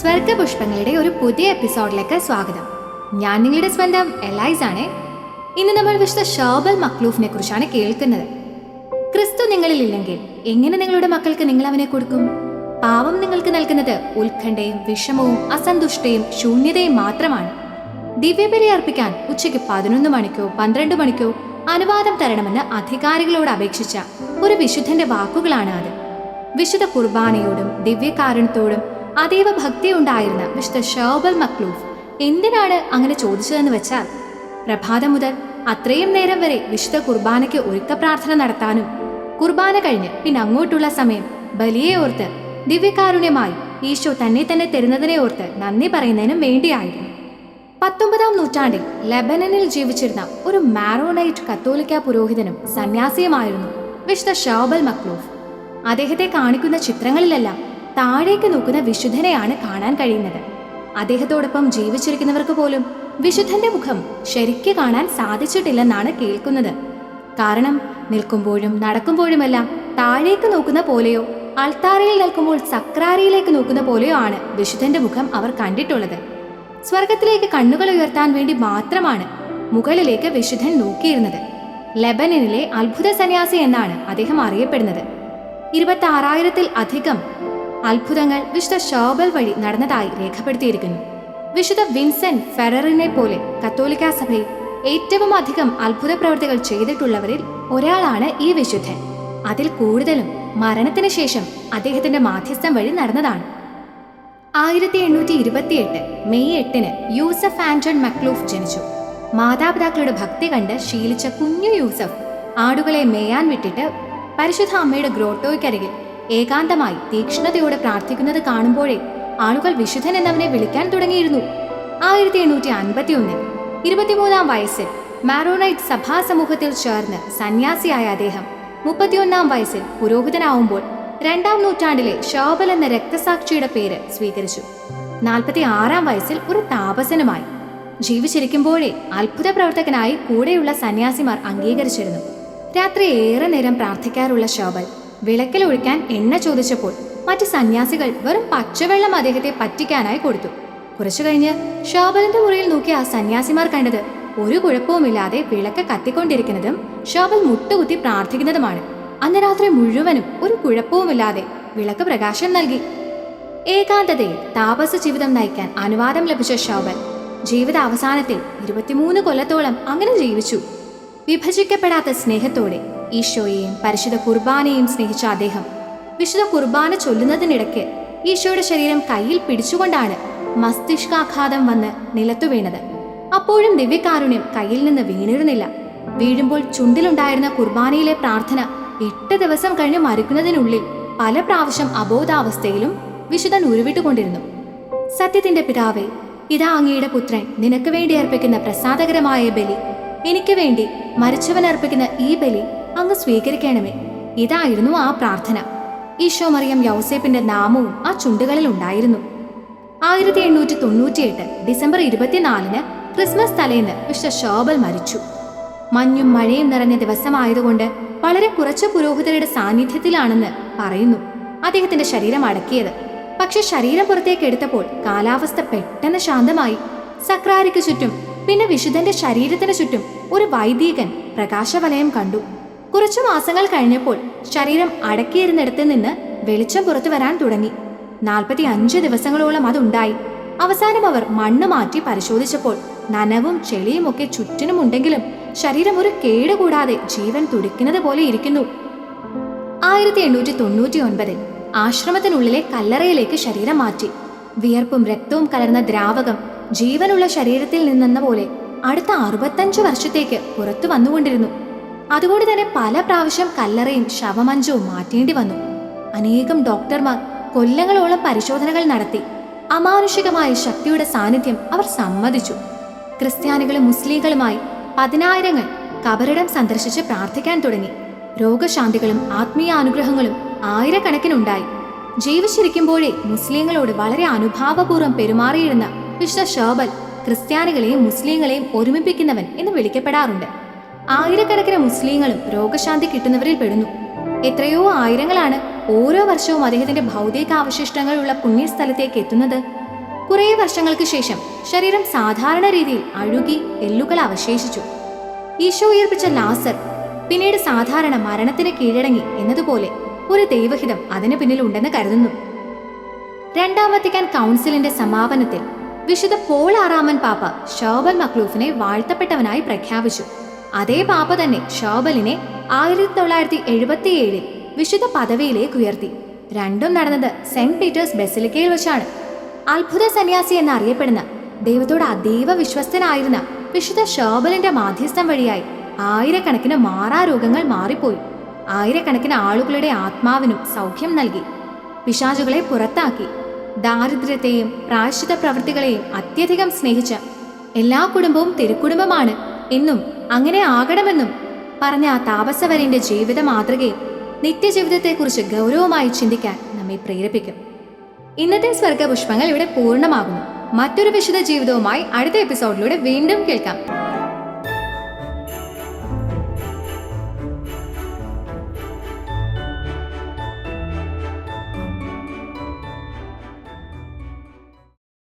സ്വർഗപുഷ്പങ്ങളുടെ ഒരു പുതിയ എപ്പിസോഡിലേക്ക് സ്വാഗതം. ഞാൻ നിങ്ങളുടെ സ്വന്തം എലൈസ് ആണ് ഇന്ന് നമ്മൾ വിശുദ്ധ ഷോബൽ മക്ലൂഫിനെ കുറിച്ചാണ് കേൾക്കുന്നത്. ക്രിസ്തു നിങ്ങളിൽ ഇല്ലെങ്കിൽ എങ്ങനെ നിങ്ങളുടെ മക്കൾക്ക് നിങ്ങൾ അവനെ കൊടുക്കും? പാവം നിങ്ങൾക്ക് നൽകുന്നത് ഉത്കണ്ഠയും വിഷമവും അസന്തുഷ്ടയും ശൂന്യതയും മാത്രമാണ്. ദിവ്യബലി അർപ്പിക്കാൻ ഉച്ചയ്ക്ക് പതിനൊന്ന് മണിക്കോ പന്ത്രണ്ട് മണിക്കോ അനുവാദം തരണമെന്ന് അധികാരികളോട് അപേക്ഷിച്ച ഒരു വിശുദ്ധന്റെ വാക്കുകളാണ് അത് വിശുദ്ധ കുർബാനയോടും ദിവ്യകാരുണ്യത്തോടും അതീവ ഭക്തിയുണ്ടായിരുന്ന മിസ്റ്റർ ഷോബൽ മക്ലൂഫ് എന്തിനാണ് അങ്ങനെ ചോദിച്ചതെന്ന് വെച്ചാൽ പ്രഭാതം മുതൽ അത്രയും നേരം വരെ വിശുദ്ധ കുർബാനയ്ക്ക് ഒരുക്ക പ്രാർത്ഥന നടത്താനും കുർബാന കഴിഞ്ഞ് പിന്നെ അങ്ങോട്ടുള്ള സമയം ബലിയെ ഓർത്ത് ദിവ്യകാരുണ്യമായി ഈശോ തന്നെ തന്നെ തരുന്നതിനെ ഓർത്ത് നന്ദി പറയുന്നതിനും വേണ്ടിയായിരുന്നു. പത്തൊമ്പതാം നൂറ്റാണ്ടിൽ ലെബനനിൽ ജീവിച്ചിരുന്ന ഒരു മാരോണൈറ്റ് കത്തോലിക്ക പുരോഹിതനും സന്യാസിയുമായിരുന്നു വിശുദ്ധ ഷോബൽ മക്ലൂഫ്. അദ്ദേഹത്തെ കാണിക്കുന്ന ചിത്രങ്ങളിലെല്ലാം താഴേക്ക് നോക്കുന്ന വിശുദ്ധനെയാണ് കാണാൻ കഴിയുന്നത്. അദ്ദേഹത്തോടൊപ്പം ജീവിച്ചിരിക്കുന്നവർക്ക് പോലും വിശുദ്ധന്റെ മുഖം ശരിക്ക് കാണാൻ സാധിച്ചിട്ടില്ലെന്നാണ് കേൾക്കുന്നത്. കാരണം നിൽക്കുമ്പോഴും നടക്കുമ്പോഴുമെല്ലാം താഴേക്ക് നോക്കുന്ന പോലെയോ അൾത്താറയിൽ നിൽക്കുമ്പോൾ സക്രാരിയിലേക്ക് നോക്കുന്ന പോലെയോ ആണ് വിശുദ്ധന്റെ മുഖം അവർ കണ്ടിട്ടുള്ളത്. സ്വർഗത്തിലേക്ക് കണ്ണുകൾ ഉയർത്താൻ വേണ്ടി മാത്രമാണ് മുകളിലേക്ക് വിശുദ്ധൻ നോക്കിയിരുന്നത്. ലെബനനിലെ അത്ഭുത സന്യാസി എന്നാണ് അദ്ദേഹം അറിയപ്പെടുന്നത്. ഇരുപത്തി ആറായിരത്തിൽ അധികം അത്ഭുതങ്ങൾ വിശുദ്ധ ഷോബൽ വഴി നടന്നതായി രേഖപ്പെടുത്തിയിരിക്കുന്നു. വിശുദ്ധ വിൻസെന്റ് ഫെററിനെ പോലെ കത്തോലിക്ക സഭയിൽ ഏറ്റവും അധികം അത്ഭുത പ്രവർത്തികൾ ചെയ്തിട്ടുള്ളവരിൽ ഒരാളാണ് ഈ വിശുദ്ധൻ. അതിൽ കൂടുതലും മരണത്തിന് ശേഷം അദ്ദേഹത്തിന്റെ മാധ്യസ്ഥം വഴി നടന്നതാണ്. ആയിരത്തി എണ്ണൂറ്റി ഇരുപത്തിയെട്ട് മെയ് എട്ടിന് യൂസഫ് ആന്റൺ മക്ലൂഫ് ജനിച്ചു. മാതാപിതാക്കളുടെ ഭക്തി കണ്ട് ശീലിച്ച കുഞ്ഞു യൂസഫ് ആടുകളെ മേയാൻ വിട്ടിട്ട് പരിശുദ്ധ അമ്മയുടെ ഗ്രോട്ടോയ്ക്കരികിൽ ഏകാന്തമായി തീക്ഷ്ണതയോടെ പ്രാർത്ഥിക്കുന്നത് കാണുമ്പോഴേ ആളുകൾ വിശുദ്ധൻ എന്നവനെ വിളിക്കാൻ തുടങ്ങിയിരുന്നു. ആയിരത്തി എണ്ണൂറ്റി അൻപത്തി ഒന്നിൽ ഇരുപത്തിമൂന്നാം വയസ്സിൽ മാരോണൈറ്റ് സഭാ സമൂഹത്തിൽ ചേർന്ന് സന്യാസിയായ അദ്ദേഹം മുപ്പത്തിയൊന്നാം വയസ്സിൽ പുരോഹിതനാവുമ്പോൾ രണ്ടാം നൂറ്റാണ്ടിലെ ഷോബൽ എന്ന രക്തസാക്ഷിയുടെ പേര് സ്വീകരിച്ചു. നാൽപ്പത്തി ആറാം വയസ്സിൽ ഒരു താപസനുമായി ജീവിച്ചിരിക്കുമ്പോഴേ അത്ഭുത പ്രവർത്തകനായി കൂടെയുള്ള സന്യാസിമാർ അംഗീകരിച്ചിരുന്നു. രാത്രി ഏറെ നേരം പ്രാർത്ഥിക്കാറുള്ള ശോഭൽ വിളക്കിൽ ഒഴിക്കാൻ എണ്ണ ചോദിച്ചപ്പോൾ മറ്റ് സന്യാസികൾ വെറും പച്ചവെള്ളം അദ്ദേഹത്തെ പറ്റിക്കാനായി കൊടുത്തു. കുറച്ചു കഴിഞ്ഞ് ശോഭലിന്റെ മുറിയിൽ നോക്കിയ ആ സന്യാസിമാർ കണ്ടത് ഒരു കുഴപ്പവുമില്ലാതെ വിളക്ക് കത്തിക്കൊണ്ടിരിക്കുന്നതും ശോഭൽ മുട്ടുകുത്തി പ്രാർത്ഥിക്കുന്നതുമാണ്. അന്ന് രാത്രി മുഴുവനും ഒരു കുഴപ്പവുമില്ലാതെ വിളക്ക് പ്രകാശം നൽകി. ഏകാന്തതയിൽ താപസ ജീവിതം നയിക്കാൻ അനുവാദം ലഭിച്ച ഷോബൽ ജീവിത അവസാനത്തിൽ ഇരുപത്തിമൂന്ന് കൊല്ലത്തോളം അങ്ങനെ ജീവിച്ചു. വിഭജിക്കപ്പെടാത്ത സ്നേഹത്തോടെ ഈശോയെയും പരിശുദ്ധ കുർബാനയും സ്നേഹിച്ച അദ്ദേഹം വിശുദ്ധ കുർബാന ചൊല്ലുന്നതിനിടയ്ക്ക് ഈശോയുടെ ശരീരം കയ്യിൽ പിടിച്ചുകൊണ്ടാണ് മസ്തിഷ്കാഘാതം വന്ന് നിലത്തു വീണത്. അപ്പോഴും ദിവ്യകാരുണ്യം കയ്യിൽ നിന്ന് വീണിരുന്നില്ല. വീഴുമ്പോൾ ചുണ്ടിലുണ്ടായിരുന്ന കുർബാനയിലെ പ്രാർത്ഥന എട്ട് ദിവസം കഴിഞ്ഞ് മരിക്കുന്നതിനുള്ളിൽ പല പ്രാവശ്യം അബോധാവസ്ഥയിലും വിശുദ്ധൻ ഉരുവിട്ടുകൊണ്ടിരുന്നു. സത്യത്തിന്റെ പിതാവേ ഇതാ അങ്ങയുടെ പുത്രൻ നിനക്ക് വേണ്ടി അർപ്പിക്കുന്ന പ്രസാദകരമായ ബലി എനിക്ക് വേണ്ടി മരിച്ചവൻ അർപ്പിക്കുന്ന ഈ ബലി അങ്ങ് സ്വീകരിക്കണമേ. ഇതായിരുന്നു ആ പ്രാർത്ഥന. ഈശോ മറിയം യൗസേപ്പിന്റെ നാമവും ആ ചുണ്ടുകളിൽ ഉണ്ടായിരുന്നു. ആയിരത്തി എണ്ണൂറ്റി തൊണ്ണൂറ്റിയെട്ട് ഡിസംബർ ഇരുപത്തിനാലിന് ക്രിസ്മസ് തലേന്ന് മിസ്റ്റർ ഷോബൽ മരിച്ചു. മഞ്ഞും മഴയും നിറഞ്ഞ ദിവസമായതുകൊണ്ട് വളരെ കുറച്ച് പുരോഹിതരുടെ സാന്നിധ്യത്തിലാണെന്ന് പറയുന്നു. അദ്ദേഹത്തിന്റെ ശരീരം അടക്കിയത്. പക്ഷെ ശരീരം പുറത്തേക്ക് എടുത്തപ്പോൾ കാലാവസ്ഥ പെട്ടെന്ന് ശാന്തമായി. സക്രാരിക്ക് ചുറ്റും പിന്നെ വിശുദ്ധന്റെ ശരീരത്തിന് ചുറ്റും ഒരു വൈദികൻ പ്രകാശവലയം കണ്ടു. കുറച്ചു മാസങ്ങൾ കഴിഞ്ഞപ്പോൾ ശരീരം അടക്കിയിരുന്നിടത്ത് നിന്ന് വെളിച്ചം പുറത്തു വരാൻ തുടങ്ങി. നാൽപ്പത്തി അഞ്ച് ദിവസങ്ങളോളം അതുണ്ടായി. അവസാനം അവർ മണ്ണ് മാറ്റി പരിശോധിച്ചപ്പോൾ നനവും ചെളിയും ഒക്കെ ചുറ്റിനുമുണ്ടെങ്കിലും ശരീരം ഒരു കേട് കൂടാതെ ജീവൻ തുടിക്കുന്നത് പോലെ ഇരിക്കുന്നു. ആയിരത്തി എണ്ണൂറ്റി തൊണ്ണൂറ്റി ഒൻപതിൽ ആശ്രമത്തിനുള്ളിലെ കല്ലറയിലേക്ക് ശരീരം മാറ്റി. വിയർപ്പും രക്തവും കലർന്ന ദ്രാവകം ജീവനുള്ള ശരീരത്തിൽ നിന്നെന്ന പോലെ അടുത്ത അറുപത്തഞ്ച് വർഷത്തേക്ക് പുറത്തു വന്നുകൊണ്ടിരുന്നു. അതുകൊണ്ട് തന്നെ പല പ്രാവശ്യം കല്ലറയും ശവമഞ്ചവും മാറ്റേണ്ടി വന്നു. അനേകം ഡോക്ടർമാർ കൊല്ലങ്ങളോളം പരിശോധനകൾ നടത്തി. അമാനുഷികമായ ശക്തിയുടെ സാന്നിധ്യം അവർ സമ്മതിച്ചു. ക്രിസ്ത്യാനികളും മുസ്ലിങ്ങളുമായി പതിനായിരങ്ങൾ കബറിടം സന്ദർശിച്ച് പ്രാർത്ഥിക്കാൻ തുടങ്ങി. രോഗശാന്തികളും ആത്മീയ അനുഗ്രഹങ്ങളും ആയിരക്കണക്കിനുണ്ടായി. ജീവിച്ചിരിക്കുമ്പോഴേ മുസ്ലിങ്ങളോട് വളരെ അനുഭാവപൂർവം പെരുമാറിയിരുന്ന വിശ്വ ഷോബൽ ക്രിസ്ത്യാനികളെയും മുസ്ലിങ്ങളെയും ഒരുമിപ്പിക്കുന്നവൻ എന്ന് വിളിക്കപ്പെടാറുണ്ട്. ആയിരക്കണക്കിന് മുസ്ലിങ്ങളും രോഗശാന്തി കിട്ടുന്നവരിൽ പെടുന്നു. എത്രയോ ആയിരങ്ങളാണ് ഓരോ വർഷവും അദ്ദേഹത്തിന്റെ ഭൗതിക അവശിഷ്ടങ്ങളുള്ള പുണ്യസ്ഥലത്തേക്ക് എത്തുന്നത്. കുറേ വർഷങ്ങൾക്ക് ശേഷം ശരീരം സാധാരണ രീതിയിൽ അഴുകി എല്ലുകൾ അവശേഷിച്ചു. ഈശോ ഉയർപ്പിച്ച ലാസർ പിന്നീട് സാധാരണ മരണത്തിന് കീഴടങ്ങി എന്നതുപോലെ ഒരു ദൈവഹിതം അതിന് പിന്നിലുണ്ടെന്ന് കരുതുന്നു. രണ്ടാം വത്തിക്കാൻ കൗൺസിലിന്റെ സമാപനത്തിൽ വിശുദ്ധ പോൾ ആറാമൻ പാപ്പ ഷോബൽ മക്ലൂഫിനെ വാഴ്ത്തപ്പെട്ടവനായി പ്രഖ്യാപിച്ചു. അതേ പാപ്പ തന്നെ ഷോബലിനെ ആയിരത്തി തൊള്ളായിരത്തി എഴുപത്തിയേഴിൽ വിശുദ്ധ പദവിയിലേക്ക് ഉയർത്തി. രണ്ടും നടന്നത് സെന്റ് പീറ്റേഴ്സ് ബെസിലിക്കയിൽ വെച്ചാണ്. അത്ഭുത സന്യാസി എന്നറിയപ്പെടുന്ന ദൈവത്തോട് അതീവ വിശ്വസ്തനായിരുന്ന വിശുദ്ധ ഷോബലിന്റെ മാധ്യസ്ഥം വഴിയായി ആയിരക്കണക്കിന് മാറാരോഗങ്ങൾ മാറിപ്പോയി. ആയിരക്കണക്കിന് ആളുകളുടെ ആത്മാവിനും സൗഖ്യം നൽകി. പിശാചുകളെ പുറത്താക്കി. ദാരിദ്ര്യത്തെയും പ്രായശ്ചിത പ്രവൃത്തികളെയും അത്യധികം സ്നേഹിച്ച എല്ലാ കുടുംബവും തിരുക്കുടുംബമാണ് എന്നും അങ്ങനെ ആകണമെന്നും പറഞ്ഞ ആ താപസവരിന്റെ ജീവിത മാതൃകയിൽ നിത്യജീവിതത്തെക്കുറിച്ച് ഗൗരവമായി ചിന്തിക്കാൻ നമ്മെ പ്രേരിപ്പിക്കും. ഇന്നത്തെ സ്വർഗപുഷ്പങ്ങൾ ഇവിടെ പൂർണമാകുന്നു. മറ്റൊരു വിശുദ്ധ ജീവിതവുമായി അടുത്ത എപ്പിസോഡിലൂടെ വീണ്ടും കേൾക്കാം.